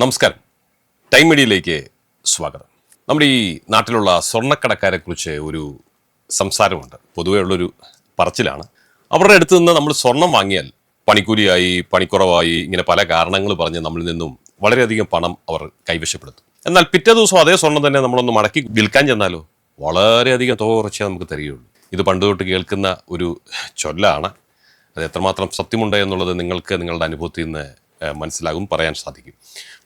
നമസ്കാരം. ടൈം മീഡിയയിലേക്ക് സ്വാഗതം. നമ്മുടെ ഈ നാട്ടിലുള്ള സ്വർണക്കടക്കാരെക്കുറിച്ച് ഒരു സംസാരമുണ്ട്. പൊതുവേ ഉള്ളൊരു പറച്ചിലാണ്. അവരുടെ അടുത്ത് നിന്ന് നമ്മൾ സ്വർണം വാങ്ങിയാൽ പണിക്കൂലിയായി പണിക്കുറവായി ഇങ്ങനെ പല കാരണങ്ങൾ പറഞ്ഞ് നമ്മളിൽ നിന്നും വളരെയധികം പണം അവർ കൈവശപ്പെടുത്തും. എന്നാൽ പിറ്റേ ദിവസം അതേ സ്വർണം തന്നെ നമ്മളൊന്ന് മടക്കി വിൽക്കാൻ ചെന്നാലോ? വളരെയധികം തുക കുറച്ചേ നമുക്ക് തരികയുള്ളൂ. ഇത് പണ്ട് തൊട്ട് കേൾക്കുന്ന ഒരു ചൊല്ലാണ്. അത് എത്രമാത്രം സത്യമുണ്ട് എന്നുള്ളത് നിങ്ങൾക്ക് നിങ്ങളുടെ അനുഭവത്തിൽ നിന്ന് മനസ്സിലാകും പറയാൻ സാധിക്കും.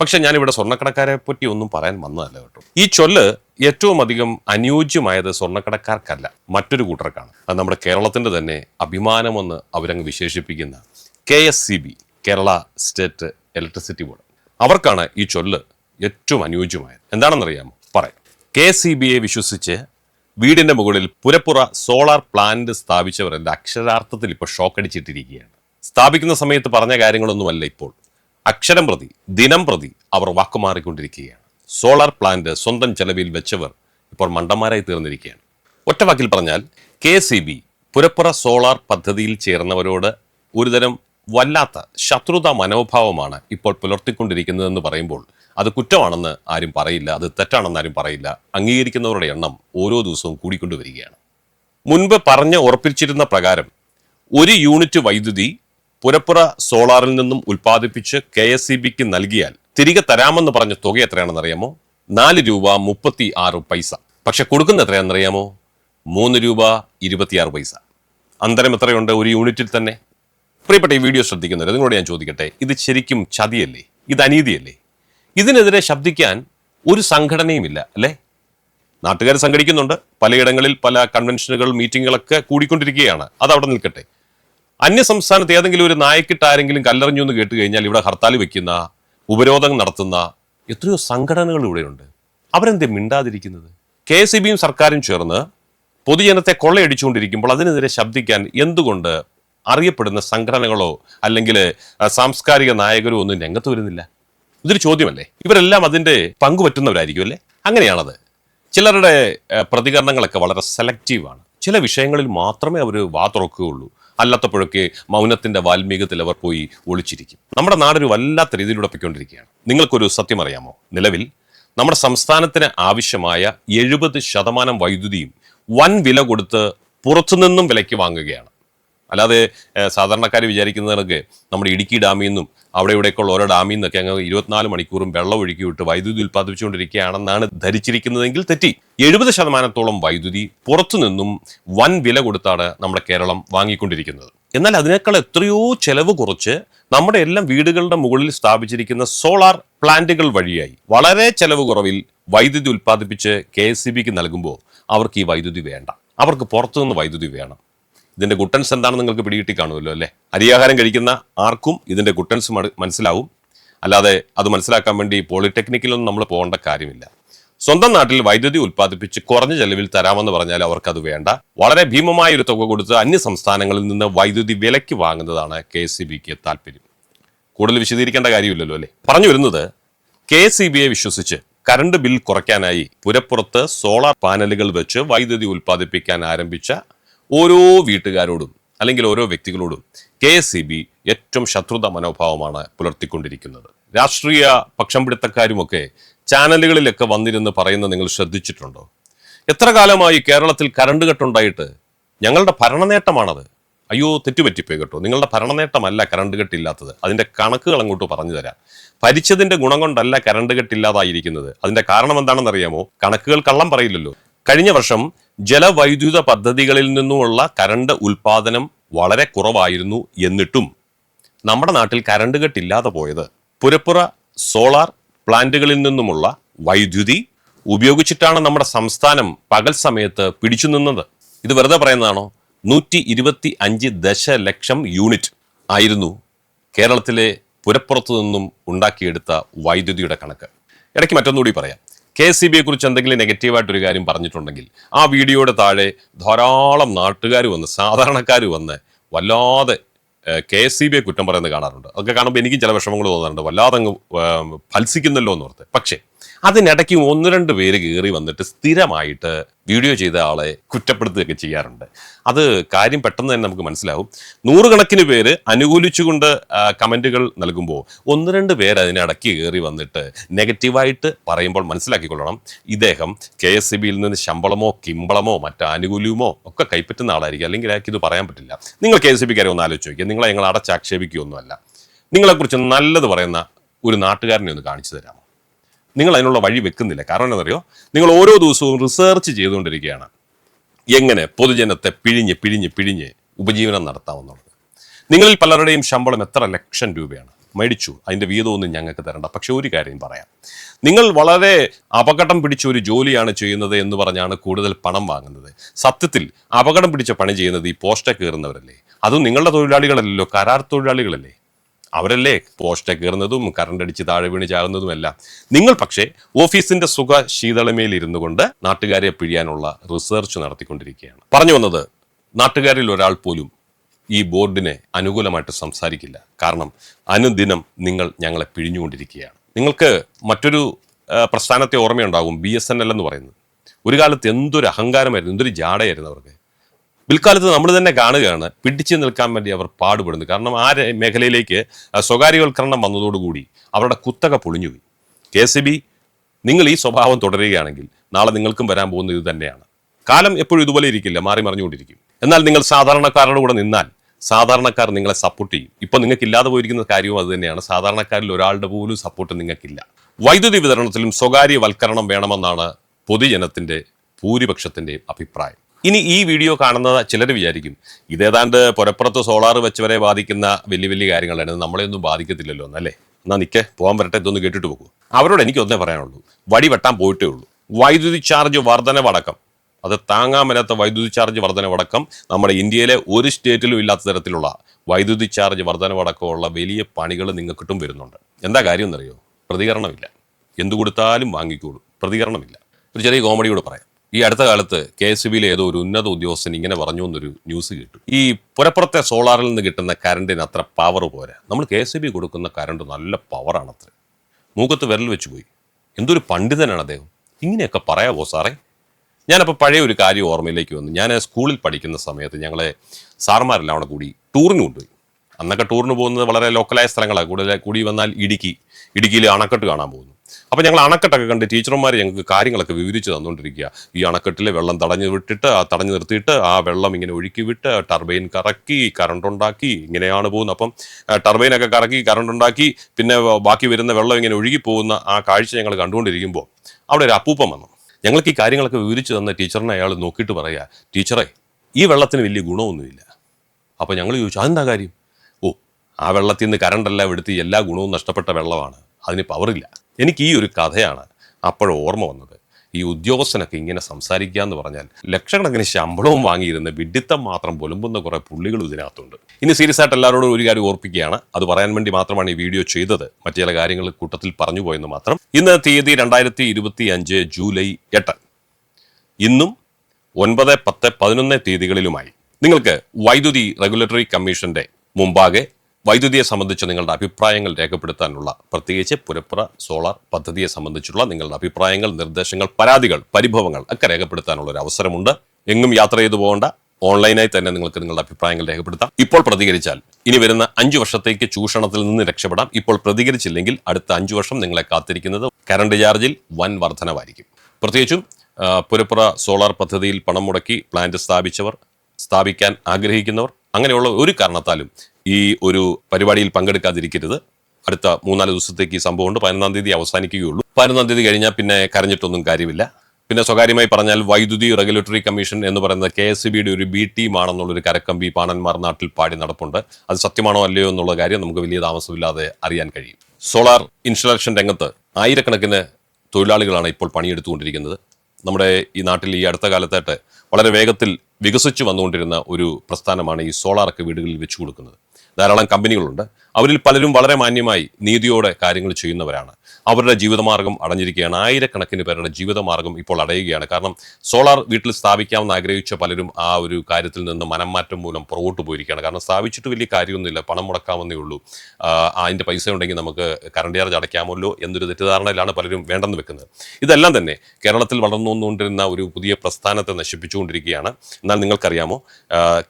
പക്ഷെ ഞാനിവിടെ സ്വർണക്കടക്കാരെ പറ്റി ഒന്നും പറയാൻ വന്നതല്ല കേട്ടോ. ഈ ചൊല്ല് ഏറ്റവും അധികം അനുയോജ്യമായത് സ്വർണക്കടക്കാർക്കല്ല മറ്റൊരു കൂട്ടർക്കാണ്. അത് നമ്മുടെ കേരളത്തിന്റെ തന്നെ അഭിമാനമെന്ന് അവരങ്ങ് വിശേഷിപ്പിക്കുന്ന K S C B Kerala state electricity board. അവർക്കാണ് ഈ ചൊല്ല് ഏറ്റവും അനുയോജ്യമായത്. എന്താണെന്നറിയാമോ? പറയാം. കെ സി ബിയെ വിശ്വസിച്ച് വീടിന്റെ മുകളിൽ പുരപ്പുറ സോളാർ പ്ലാന്റ് സ്ഥാപിച്ചവരല്ല അക്ഷരാർത്ഥത്തിൽ ഇപ്പോൾ ഷോക്കടിച്ചിട്ടിരിക്കുകയാണ്. സ്ഥാപിക്കുന്ന സമയത്ത് പറഞ്ഞ കാര്യങ്ങളൊന്നുമല്ല ഇപ്പോൾ. അക്ഷരം പ്രതി ദിനം പ്രതി അവർ വാക്കുമാറിക്കൊണ്ടിരിക്കുകയാണ്. സോളാർ പ്ലാന്റ് സ്വന്തം ചെലവിൽ വെച്ചവർ ഇപ്പോൾ മണ്ടന്മാരായി തീർന്നിരിക്കുകയാണ്. ഒറ്റ വാക്കിൽ പറഞ്ഞാൽ കെ സി ബി പുരപ്പുറ സോളാർ പദ്ധതിയിൽ ചേർന്നവരോട് ഒരുതരം വല്ലാത്ത ശത്രുത മനോഭാവമാണ് ഇപ്പോൾ പുലർത്തിക്കൊണ്ടിരിക്കുന്നതെന്ന് പറയുമ്പോൾ അത് കുറ്റമാണെന്ന് ആരും പറയില്ല അത് തെറ്റാണെന്ന് ആരും പറയില്ല. അംഗീകരിക്കുന്നവരുടെ എണ്ണം ഓരോ ദിവസവും കൂടിക്കൊണ്ടുവരികയാണ്. മുൻപ് പറഞ്ഞ് ഉറപ്പിച്ചിരുന്ന പ്രകാരം ഒരു യൂണിറ്റ് വൈദ്യുതി പുരപ്പുറ സോളാറിൽ നിന്നും ഉൽപ്പാദിപ്പിച്ച് കെ എസ് സി ബിക്ക് നൽകിയാൽ തിരികെ തരാമെന്ന് പറഞ്ഞ തുക എത്രയാണെന്നറിയാമോ? നാല് രൂപ മുപ്പത്തി ആറ് പൈസ. പക്ഷെ കൊടുക്കുന്ന എത്രയാണെന്ന് അറിയാമോ മൂന്ന് രൂപ ഇരുപത്തിയാറ് പൈസ. അന്തരം എത്രയുണ്ട്? ഒരു യൂണിറ്റിൽ തന്നെ. പ്രിയപ്പെട്ട ഈ വീഡിയോ ശ്രദ്ധിക്കുന്നവർ നിങ്ങളോട് ഞാൻ ചോദിക്കട്ടെ. ഇത് ശരിക്കും ചതിയല്ലേ? ഇത് അനീതിയല്ലേ? ഇതിനെതിരെ ശബ്ദിക്കാൻ ഒരു സംഘടനയുമില്ല അല്ലേ? നാട്ടുകാർ സംഘടിക്കുന്നുണ്ട്. പലയിടങ്ങളിൽ പല കൺവെൻഷനുകൾ മീറ്റിങ്ങുകളൊക്കെ കൂടിക്കൊണ്ടിരിക്കുകയാണ്. അത് അവിടെ നിൽക്കട്ടെ. അന്യ സംസ്ഥാനത്ത് ഏതെങ്കിലും ഒരു നായക്കിട്ട് ആരെങ്കിലും കല്ലെറിഞ്ഞു എന്ന് കേട്ട് കഴിഞ്ഞാൽ ഇവിടെ ഹർത്താൽ വെക്കുന്ന ഉപരോധം നടത്തുന്ന എത്രയോ സംഘടനകൾ ഇവിടെയുണ്ട്. അവരെന്തേ മിണ്ടാതിരിക്കുന്നത്? കെ എസ് ബിയും സർക്കാരും ചേർന്ന് പൊതുജനത്തെ കൊള്ളയടിച്ചുകൊണ്ടിരിക്കുമ്പോൾ അതിനെതിരെ ശബ്ദിക്കാൻ എന്തുകൊണ്ട് അറിയപ്പെടുന്ന സംഘടനകളോ അല്ലെങ്കിൽ സാംസ്കാരിക നായകരോ ഒന്നും രംഗത്ത് വരുന്നില്ല? ഇതൊരു ചോദ്യമല്ലേ? ഇവരെല്ലാം അതിന്റെ പങ്കുപറ്റുന്നവരായിരിക്കും അല്ലേ? അങ്ങനെയാണത്. ചിലരുടെ പ്രതികരണങ്ങളൊക്കെ വളരെ സെലക്റ്റീവാണ് ചില വിഷയങ്ങളിൽ മാത്രമേ അവർ വാ തുറക്കുകയുള്ളൂ അല്ലാത്തപ്പോഴൊക്കെ മൗനത്തിന്റെ വാൽമീകത്തിൽ അവർ പോയി ഒളിച്ചിരിക്കും. നമ്മുടെ നാടൊരു വല്ലാത്ത രീതിയിലൂടെ പൊയ്ക്കൊണ്ടിരിക്കുകയാണ് നിങ്ങൾക്കൊരു സത്യം അറിയാമോ? നിലവിൽ നമ്മുടെ സംസ്ഥാനത്തിന് ആവശ്യമായ എഴുപത് ശതമാനം വൈദ്യുതിയും വൻ വില കൊടുത്ത് പുറത്തുനിന്നും വിലയ്ക്ക് വാങ്ങുകയാണ്. അല്ലാതെ സാധാരണക്കാർ വിചാരിക്കുന്നതൊക്കെ നമ്മുടെ ഇടുക്കി ഡാമിൽ നിന്നും അവിടെ ഇവിടെയൊക്കെയുള്ള ഓരോ ഡാമിൽ നിന്നൊക്കെ അങ്ങ് ഇരുപത്തിനാല് മണിക്കൂറും വെള്ളം ഒഴുക്കി വിട്ട് വൈദ്യുതി ഉൽപ്പാദിപ്പിച്ചുകൊണ്ടിരിക്കുകയാണെന്നാണ് ധരിച്ചിരിക്കുന്നതെങ്കിൽ തെറ്റി. എഴുപത് ശതമാനത്തോളം വൈദ്യുതി പുറത്തുനിന്നും വൻ വില കൊടുത്താണ് നമ്മുടെ കേരളം വാങ്ങിക്കൊണ്ടിരിക്കുന്നത്. എന്നാൽ അതിനേക്കാൾ എത്രയോ ചെലവ് കുറച്ച് നമ്മുടെ എല്ലാം വീടുകളുടെ മുകളിൽ സ്ഥാപിച്ചിരിക്കുന്ന സോളാർ പ്ലാന്റുകൾ വഴിയായി വളരെ ചെലവ് കുറവിൽ വൈദ്യുതി ഉൽപ്പാദിപ്പിച്ച് കെ എസ് നൽകുമ്പോൾ അവർക്ക് ഈ വൈദ്യുതി വേണ്ട. അവർക്ക് പുറത്തുനിന്ന് വൈദ്യുതി വേണം. ഇതിന്റെ ഗുട്ടൻസ് എന്താണെന്ന് നിങ്ങൾക്ക് പിടികിട്ടി കാണുമല്ലോ അല്ലേ? അരിയാഹാരം കഴിക്കുന്ന ആർക്കും ഇതിന്റെ ഗുട്ടൻസ് മന- മനസ്സിലാവും. അല്ലാതെ അത് മനസ്സിലാക്കാൻ വേണ്ടി പോളിടെക്നിക്കിലൊന്നും നമ്മൾ പോകേണ്ട കാര്യമില്ല. സ്വന്തം നാട്ടിൽ വൈദ്യുതി ഉൽപ്പാദിപ്പിച്ച് കുറഞ്ഞ ചെലവിൽ തരാമെന്ന് പറഞ്ഞാൽ അവർക്കത് വേണ്ട. വളരെ ഭീമമായ ഒരു തുക കൊടുത്ത് അന്യ സംസ്ഥാനങ്ങളിൽ നിന്ന് വൈദ്യുതി വിലയ്ക്ക് വാങ്ങുന്നതാണ് കെ സി ബിക്ക് താല്പര്യം. കൂടുതൽ വിശദീകരിക്കേണ്ട കാര്യമില്ലല്ലോ അല്ലേ? പറഞ്ഞു വരുന്നത് കെ സി ബിയെ വിശ്വസിച്ച് കറണ്ട് ബിൽ കുറയ്ക്കാനായി പുരപ്പുറത്ത് സോളാർ പാനലുകൾ വെച്ച് വൈദ്യുതി ഉൽപ്പാദിപ്പിക്കാൻ ആരംഭിച്ച ഓരോ വീട്ടുകാരോടും അല്ലെങ്കിൽ ഓരോ വ്യക്തികളോടും കെ എസ് സി ബി ഏറ്റവും ശത്രുത മനോഭാവമാണ് പുലർത്തിക്കൊണ്ടിരിക്കുന്നത്. രാഷ്ട്രീയ പക്ഷം പിടുത്തക്കാരുമൊക്കെ ചാനലുകളിലൊക്കെ വന്നിരുന്ന് പറയുന്നത് നിങ്ങൾ ശ്രദ്ധിച്ചിട്ടുണ്ടോ? എത്ര കാലമായി കേരളത്തിൽ കരണ്ട് കെട്ടുണ്ടായിട്ട് ഞങ്ങളുടെ ഭരണനേട്ടമാണത്? അയ്യോ തെറ്റുപറ്റിപ്പോയി കേട്ടോ. നിങ്ങളുടെ ഭരണനേട്ടമല്ല കരണ്ട് കെട്ടില്ലാത്തത്. അതിന്റെ കണക്കുകൾ അങ്ങോട്ട് പറഞ്ഞു തരാം. ഭരിച്ചതിന്റെ ഗുണം കൊണ്ടല്ല കരണ്ട് കെട്ടില്ലാതായിരിക്കുന്നത്. അതിന്റെ കാരണം എന്താണെന്നറിയാമോ? കണക്കുകൾ കള്ളം പറയില്ലല്ലോ. കഴിഞ്ഞ വർഷം ജലവൈദ്യുത പദ്ധതികളിൽ നിന്നുമുള്ള കരണ്ട് ഉൽപാദനം വളരെ കുറവായിരുന്നു എന്നിട്ടും നമ്മുടെ നാട്ടിൽ കരണ്ട് കെട്ടില്ലാതെ പോയത്. പുരപ്പുറ സോളാർ പ്ലാന്റുകളിൽ നിന്നുമുള്ള വൈദ്യുതി ഉപയോഗിച്ചിട്ടാണ് നമ്മുടെ സംസ്ഥാനം പകൽ സമയത്ത് പിടിച്ചു നിന്നത്. ഇത് വെറുതെ പറയുന്നതാണോ? നൂറ്റി ഇരുപത്തി അഞ്ച് ദശലക്ഷം യൂണിറ്റ് ആയിരുന്നു കേരളത്തിലെ പുരപ്പുറത്തു നിന്നും ഉണ്ടാക്കിയെടുത്ത വൈദ്യുതിയുടെ കണക്ക്. ഇടയ്ക്ക് മറ്റൊന്നുകൂടി പറയാം. കെ സി ബിയെ കുറിച്ച് എന്തെങ്കിലും നെഗറ്റീവായിട്ടൊരു കാര്യം പറഞ്ഞിട്ടുണ്ടെങ്കിൽ ആ വീഡിയോയുടെ താഴെ ധാരാളം നാട്ടുകാർ വന്ന് സാധാരണക്കാർ വന്ന് വല്ലാതെ കെ എസ് സി ബിയെ കുറ്റം പറയുന്നത് കാണാറുണ്ട്. അതൊക്കെ കാണുമ്പോൾ എനിക്കും ചില വിഷമങ്ങൾ തോന്നാറുണ്ട്. വല്ലാതെ അങ്ങ് ഫലസിക്കുന്നല്ലോ എന്ന് ഓർത്ത്. പക്ഷേ അതിനിടയ്ക്ക് ഒന്ന് രണ്ട് പേര് കയറി വന്നിട്ട് സ്ഥിരമായിട്ട് വീഡിയോ ചെയ്ത ആളെ കുറ്റപ്പെടുത്തുകയൊക്കെ ചെയ്യാറുണ്ട്. അത് കാര്യം പെട്ടെന്ന് തന്നെ നമുക്ക് മനസ്സിലാവും. നൂറുകണക്കിന് പേര് അനുകൂലിച്ചുകൊണ്ട് കമന്റുകൾ നൽകുമ്പോൾ ഒന്ന് രണ്ട് പേര് അതിനിടയ്ക്ക് കയറി വന്നിട്ട് നെഗറ്റീവായിട്ട് പറയുമ്പോൾ മനസ്സിലാക്കിക്കൊള്ളണം. ഇദ്ദേഹം കെ എസ് സി ബിയിൽ നിന്ന് ശമ്പളമോ കിമ്പളമോ മറ്റു ആനുകൂല്യമോ ഒക്കെ കൈപ്പറ്റുന്ന ആളായിരിക്കും. അല്ലെങ്കിൽ അയാൾക്ക് ഇത് പറയാൻ പറ്റില്ല. നിങ്ങൾ കെ എസ് സി ബിക്കാരെ ഒന്ന് ആലോചിച്ച് നോക്കിയാൽ നിങ്ങളെ ഞങ്ങൾ അടച്ചാക്ഷേപിക്കുകയൊന്നുമല്ല. നിങ്ങളെക്കുറിച്ച് നല്ലത് പറയുന്ന ഒരു നാട്ടുകാരനെ ഒന്ന് കാണിച്ചു തരാമോ? നിങ്ങൾ അതിനുള്ള വഴി വെക്കുന്നില്ല. കാരണം എന്നറിയോ നിങ്ങൾ ഓരോ ദിവസവും റിസർച്ച് ചെയ്തുകൊണ്ടിരിക്കുകയാണ്. എങ്ങനെ പൊതുജനത്തെ പിഴിഞ്ഞ് പിഴിഞ്ഞ് പിഴിഞ്ഞ് ഉപജീവനം നടത്താമെന്നുള്ളത് നിങ്ങളിൽ പലരുടെയും ശമ്പളം എത്ര ലക്ഷം രൂപയാണ്? മേടിച്ചു. അതിന്റെ വീതമൊന്നും ഞങ്ങൾക്ക് തരണ്ട. പക്ഷെ ഒരു കാര്യം പറയാം. നിങ്ങൾ വളരെ അപകടം പിടിച്ച ഒരു ജോലിയാണ് ചെയ്യുന്നത് എന്ന് പറഞ്ഞാണ് കൂടുതൽ പണം വാങ്ങുന്നത്. സത്യത്തിൽ അപകടം പിടിച്ച പണി ചെയ്യുന്നത് ഈ പോസ്റ്റ കയറുന്നവരല്ലേ? അതും നിങ്ങളുടെ തൊഴിലാളികളല്ലല്ലോ. കരാർ തൊഴിലാളികളല്ലേ? അവരല്ലേ പോസ്റ്റ് കയറുന്നതും കറണ്ട് അടിച്ച് താഴെ വീണ് ചാകുന്നതുമെല്ലാം നിങ്ങൾ പക്ഷേ ഓഫീസിന്റെ സുഖ ശീതളമേൽ ഇരുന്നു കൊണ്ട് നാട്ടുകാരെ പിഴിയാനുള്ള റിസർച്ച് നടത്തിക്കൊണ്ടിരിക്കുകയാണ്. പറഞ്ഞു വന്നത് നാട്ടുകാരിൽ ഒരാൾ പോലും ഈ ബോർഡിനെ അനുകൂലമായിട്ട് സംസാരിക്കില്ല. കാരണം അനുദിനം നിങ്ങൾ ഞങ്ങളെ പിഴിഞ്ഞുകൊണ്ടിരിക്കുകയാണ്. നിങ്ങൾക്ക് മറ്റൊരു പ്രസ്ഥാനത്തെ ഓർമ്മയുണ്ടാകും ബി എസ് എൻ എൽ എന്ന് പറയുന്നത്. ഒരു കാലത്ത് എന്തൊരു അഹങ്കാരമായിരുന്നു എന്തൊരു ജാടയായിരുന്നു അവർക്ക്. പിൽക്കാലത്ത് നമ്മൾ തന്നെ കാണുകയാണ് പിടിച്ചു നിൽക്കാൻ വേണ്ടി അവർ പാടുപെടുന്നു. കാരണം ആ മേഖലയിലേക്ക് സ്വകാര്യവൽക്കരണം വന്നതോടുകൂടി അവരുടെ കുത്തക പൊളിഞ്ഞുപോയി. കെ സി ബി നിങ്ങൾ ഈ സ്വഭാവം തുടരുകയാണെങ്കിൽ നാളെ നിങ്ങൾക്കും വരാൻ പോകുന്നത് ഇത് തന്നെയാണ്. കാലം എപ്പോഴും ഇതുപോലെ ഇരിക്കില്ല മാറി മറിഞ്ഞുകൊണ്ടിരിക്കും. എന്നാൽ നിങ്ങൾ സാധാരണക്കാരുടെ കൂടെ നിന്നാൽ സാധാരണക്കാർ നിങ്ങളെ സപ്പോർട്ട് ചെയ്യും. ഇപ്പം നിങ്ങൾക്ക് ഇല്ലാതെ പോയിരിക്കുന്ന കാര്യവും അത് തന്നെയാണ്. സാധാരണക്കാരിൽ ഒരാളുടെ പോലും സപ്പോർട്ട് നിങ്ങൾക്കില്ല. വൈദ്യുതി വിതരണത്തിലും സ്വകാര്യവൽക്കരണം വേണമെന്നാണ് പൊതുജനത്തിന്റെ ഭൂരിപക്ഷത്തിന്റെയും അഭിപ്രായം. ഇനി ഈ വീഡിയോ കാണുന്നത് ചിലർ വിചാരിക്കും ഇതേതാണ്ട് പുരപ്പുറത്ത് സോളാർ വെച്ചവരെ ബാധിക്കുന്ന വലിയ വലിയ കാര്യങ്ങളാണ് നമ്മളെയൊന്നും ബാധിക്കത്തില്ലല്ലോ എന്നല്ലേ എന്നാ നിൽക്കെ പോകാൻ വരട്ടെ ഇതൊന്ന് കേട്ടിട്ട് പോകൂ അവരോട് എനിക്ക് ഒന്നേ പറയാനുള്ളൂ വടി വെട്ടാൻ പോയിട്ടേ ഉള്ളൂ. വൈദ്യുതി ചാർജ് വർധനവടക്കം അത് താങ്ങാൻ മേലാത്ത വൈദ്യുതി ചാർജ് വർധനവടക്കം നമ്മുടെ ഇന്ത്യയിലെ ഒരു സ്റ്റേറ്റിലും ഇല്ലാത്ത തരത്തിലുള്ള വൈദ്യുതി ചാർജ് വർധനവടക്കമുള്ള വലിയ പണികൾ നിങ്ങൾക്കിട്ടും വരുന്നുണ്ട്. എന്താ കാര്യം എന്നറിയോ? പ്രതികരണമില്ല. എന്തു കൊടുത്താലും വാങ്ങിക്കോളൂ. പ്രതികരണമില്ല. ഒരു ചെറിയ കോമഡിയോട് പറയാം. ഈ അടുത്ത കാലത്ത് കെ എസ് ബിയിലെ ഏതോ ഒരു ഉന്നത ഉദ്യോഗസ്ഥൻ ഇങ്ങനെ പറഞ്ഞു എന്നൊരു ന്യൂസ് കിട്ടും. ഈ പുരപ്പുറത്തെ സോളാറിൽ നിന്ന് കിട്ടുന്ന കറണ്ടിന് അത്ര പവർ പോരാ. നമ്മൾ കെ എസ് ബി കൊടുക്കുന്ന കറണ്ട് നല്ല പവറാണ് അത്ര. മൂക്കത്ത് വിരൽ വെച്ച് പോയി. എന്തൊരു പണ്ഡിതനാണ് അദ്ദേഹം. ഇങ്ങനെയൊക്കെ പറയാവോ സാറേ? ഞാനപ്പോൾ പഴയ ഒരു കാര്യം ഓർമ്മയിലേക്ക് വന്നു. ഞാൻ സ്കൂളിൽ പഠിക്കുന്ന സമയത്ത് ഞങ്ങളെ സാർമാരെല്ലാം അവിടെ കൂടി ടൂറിന് കൊണ്ടുപോയി. അന്നൊക്കെ ടൂറിന് പോകുന്നത് വളരെ ലോക്കലായ സ്ഥലങ്ങളാണ് കൂടുതൽ കൂടി വന്നാൽ ഇടുക്കി. ഇടുക്കിയിൽ അണക്കെട്ട് കാണാൻ പോകുന്നു. അപ്പോൾ ഞങ്ങൾ അണക്കെട്ടൊക്കെ കണ്ട് ടീച്ചർമാർ ഞങ്ങൾക്ക് കാര്യങ്ങളൊക്കെ വിവരിച്ച് തന്നുകൊണ്ടിരിക്കുക ഈ അണക്കെട്ടിലെ വെള്ളം തടഞ്ഞു വിട്ടിട്ട് ആ തടഞ്ഞു നിർത്തിയിട്ട് ആ വെള്ളം ഇങ്ങനെ ഒഴുക്കി വിട്ട് ടർബൈൻ കറക്കി കറണ്ട് ഉണ്ടാക്കി ഇങ്ങനെയാണ് പോകുന്നത്. അപ്പം ടർബൈനൊക്കെ കറക്കി കറണ്ട് ഉണ്ടാക്കി പിന്നെ ബാക്കി വരുന്ന വെള്ളം ഇങ്ങനെ ഒഴുകി പോകുന്ന ആ കാഴ്ച ഞങ്ങൾ കണ്ടുകൊണ്ടിരിക്കുമ്പോൾ അവിടെ ഒരു അപ്പൂപ്പം വന്നു. ഞങ്ങൾക്ക് ഈ കാര്യങ്ങളൊക്കെ വിവരിച്ചു തന്ന ടീച്ചറിനെ അയാൾ നോക്കിയിട്ട് പറയുക ടീച്ചറെ ഈ വെള്ളത്തിന് വലിയ ഗുണമൊന്നുമില്ല. അപ്പോൾ ഞങ്ങൾ ചോദിച്ചു അതെന്താ കാര്യം? ഓ ആ വെള്ളത്തിൽ നിന്ന് കറണ്ടെല്ലാം എടുത്ത് എല്ലാ ഗുണവും നഷ്ടപ്പെട്ട വെള്ളമാണ്. അതിന് പവറില്ല എനിക്ക് ഈ ഒരു കഥയാണ് അപ്പോഴും ഓർമ്മ വന്നത്. ഈ ഉദ്യോഗസ്ഥനൊക്കെ ഇങ്ങനെ സംസാരിക്കുക എന്ന് പറഞ്ഞാൽ ലക്ഷക്കണക്കിന് ശമ്പളവും വാങ്ങിയിരുന്ന വിഡിത്തം മാത്രം പൊലുമ്പുന്ന കുറെ പുള്ളികൾ ഇതിനകത്തുണ്ട്. ഇനി സീരിയസ് ആയിട്ട് എല്ലാവരോടും ഒരു കാര്യം ഓർപ്പിക്കുകയാണ്. അത് പറയാൻ വേണ്ടി മാത്രമാണ് ഈ വീഡിയോ ചെയ്തത്. മറ്റു ചില കാര്യങ്ങൾ കൂട്ടത്തിൽ പറഞ്ഞു പോയെന്ന് മാത്രം. ഇന്ന് തീയതി രണ്ടായിരത്തി ഇരുപത്തി അഞ്ച് ജൂലൈ എട്ട്. ഇന്നും ഒൻപത് പത്ത് പതിനൊന്ന് തീയതികളിലുമായി. നിങ്ങൾക്ക് വൈദ്യുതി റെഗുലേറ്ററി കമ്മീഷന്റെ മുമ്പാകെ വൈദ്യുതിയെ സംബന്ധിച്ച് നിങ്ങളുടെ അഭിപ്രായങ്ങൾ രേഖപ്പെടുത്താനുള്ള പ്രത്യേകിച്ച് പുരപ്പുറ സോളാർ പദ്ധതിയെ സംബന്ധിച്ചുള്ള നിങ്ങളുടെ അഭിപ്രായങ്ങൾ നിർദ്ദേശങ്ങൾ പരാതികൾ പരിഭവങ്ങൾ ഒക്കെ രേഖപ്പെടുത്താനുള്ള ഒരു അവസരമുണ്ട്. എങ്ങും യാത്ര ചെയ്തു പോകേണ്ട. ഓൺലൈനായി തന്നെ നിങ്ങൾക്ക് നിങ്ങളുടെ അഭിപ്രായങ്ങൾ രേഖപ്പെടുത്താം. ഇപ്പോൾ പ്രതികരിച്ചാൽ ഇനി വരുന്ന അഞ്ചു വർഷത്തേക്ക് ചൂഷണത്തിൽ നിന്ന് രക്ഷപ്പെടാം. ഇപ്പോൾ പ്രതികരിച്ചില്ലെങ്കിൽ അടുത്ത അഞ്ചു വർഷം നിങ്ങളെ കാത്തിരിക്കുന്നത് കറണ്ട് ചാർജിൽ വൻ വർധനവായിരിക്കും. പ്രത്യേകിച്ചും പുരപ്പുറ സോളാർ പദ്ധതിയിൽ പണം മുടക്കി പ്ലാന്റ് സ്ഥാപിച്ചവർ സ്ഥാപിക്കാൻ ആഗ്രഹിക്കുന്നവർ അങ്ങനെയുള്ള ഒരു കാരണത്താലും ഈ ഒരു പരിപാടിയിൽ പങ്കെടുക്കാതിരിക്കരുത്. അടുത്ത മൂന്നാൽ ദിവസത്തേക്ക് ഈ സംഭവം ഉണ്ട്. പതിനൊന്നാം തീയതി അവസാനിക്കുകയുള്ളൂ. പതിനൊന്നാം തീയതി കഴിഞ്ഞാൽ പിന്നെ കരഞ്ഞിട്ടൊന്നും കാര്യമില്ല. പിന്നെ സ്വകാര്യമായി പറഞ്ഞാൽ വൈദ്യുതി റെഗുലേറ്ററി കമ്മീഷൻ എന്ന് പറയുന്നത് കെ എസ് ബിയുടെ ഒരു ബി ടീമാണെന്നുള്ളൊരു കരക്കമ്പി പാണന്മാർ നാട്ടിൽ പാടി നടപ്പുണ്ട്. അത് സത്യമാണോ അല്ലയോ എന്നുള്ള കാര്യം നമുക്ക് വലിയ താമസമില്ലാതെ അറിയാൻ കഴിയും. സോളാർ ഇൻസ്റ്റലേഷൻ രംഗത്ത് ആയിരക്കണക്കിന് തൊഴിലാളികളാണ് ഇപ്പോൾ പണിയെടുത്തുകൊണ്ടിരിക്കുന്നത്. നമ്മുടെ ഈ നാട്ടിൽ ഈ അടുത്ത കാലത്തായിട്ട് വളരെ വേഗത്തിൽ വികസിച്ചു വന്നുകൊണ്ടിരുന്ന ഒരു പ്രസ്ഥാനമാണ് ഈ സോളാറൊക്കെ വീടുകളിൽ വെച്ചു കൊടുക്കുന്നത്. ധാരാളം കമ്പനികളുണ്ട്. അവരിൽ പലരും വളരെ മാന്യമായി നീതിയോടെ കാര്യങ്ങൾ ചെയ്യുന്നവരാണ്. അവരുടെ ജീവിതമാർഗം അടഞ്ഞിരിക്കുകയാണ്. ആയിരക്കണക്കിന് പേരുടെ ജീവിതമാർഗം ഇപ്പോൾ അടയുകയാണ്. കാരണം സോളാർ വീട്ടിൽ സ്ഥാപിക്കാമെന്ന് ആഗ്രഹിച്ച പലരും ആ ഒരു കാര്യത്തിൽ നിന്ന് മനംമാറ്റം മൂലം പുറകോട്ട് പോയിരിക്കുകയാണ്. കാരണം സ്ഥാപിച്ചിട്ട് വലിയ കാര്യമൊന്നുമില്ല. പണം മുടക്കാമെന്നേ ഉള്ളൂ. അതിന്റെ പൈസ ഉണ്ടെങ്കിൽ നമുക്ക് കറണ്ട് ചാർജ് അടയ്ക്കാമല്ലോ എന്നൊരു തെറ്റിദ്ധാരണയിലാണ് പലരും വേണ്ടെന്ന് വെക്കുന്നത്. ഇതെല്ലാം തന്നെ കേരളത്തിൽ വളർന്നു വന്നുകൊണ്ടിരുന്ന ഒരു പുതിയ പ്രസ്ഥാനത്തെ നശിപ്പിച്ചുകൊണ്ടിരിക്കുകയാണ്. എന്നാൽ നിങ്ങൾക്കറിയാമോ?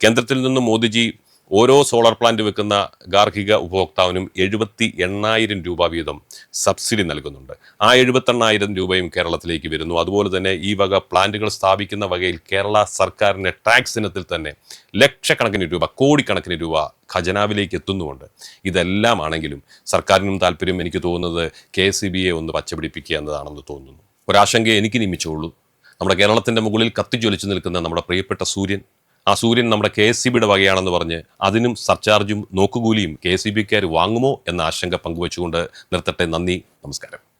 കേന്ദ്രത്തിൽ നിന്ന് മോദിജി ഓരോ സോളാർ പ്ലാന്റ് വെക്കുന്ന ഗാർഹിക ഉപഭോക്താവിനും എഴുപത്തി എണ്ണായിരം രൂപ വീതം സബ്സിഡി നൽകുന്നുണ്ട്. ആ എഴുപത്തെണ്ണായിരം രൂപയും കേരളത്തിലേക്ക് വരുന്നു. അതുപോലെ തന്നെ ഈ വക പ്ലാന്റുകൾ സ്ഥാപിക്കുന്ന വകയിൽ കേരള സർക്കാരിന്റെ ടാക്സ് ഇനത്തിൽ തന്നെ ലക്ഷക്കണക്കിന് രൂപ കോടിക്കണക്കിന് രൂപ ഖജനാവിലേക്ക് എത്തുന്നുമുണ്ട്. ഇതെല്ലാം ആണെങ്കിലും സർക്കാരിനും താല്പര്യം എനിക്ക് തോന്നുന്നത് കെ സി ബിയെ ഒന്ന് പച്ചപിടിപ്പിക്കുക എന്നതാണെന്ന് തോന്നുന്നു. ഒരാശങ്ക എനിക്ക് നിയമിച്ചുള്ളൂ നമ്മുടെ കേരളത്തിന്റെ മുകളിൽ കത്തിജ്വലിച്ചു നിൽക്കുന്ന നമ്മുടെ പ്രിയപ്പെട്ട സൂര്യൻ ആ സൂര്യൻ നമ്മുടെ കെ എസ് സി ബിയുടെ വകയാണെന്ന് പറഞ്ഞ് അതിനും സർചാർജും നോക്കുകൂലിയും കെ എസ് സി ബിക്കാർ വാങ്ങുമോ എന്ന ആശങ്ക പങ്കുവച്ചുകൊണ്ട് നിർത്തട്ടെ. നന്ദി നമസ്കാരം.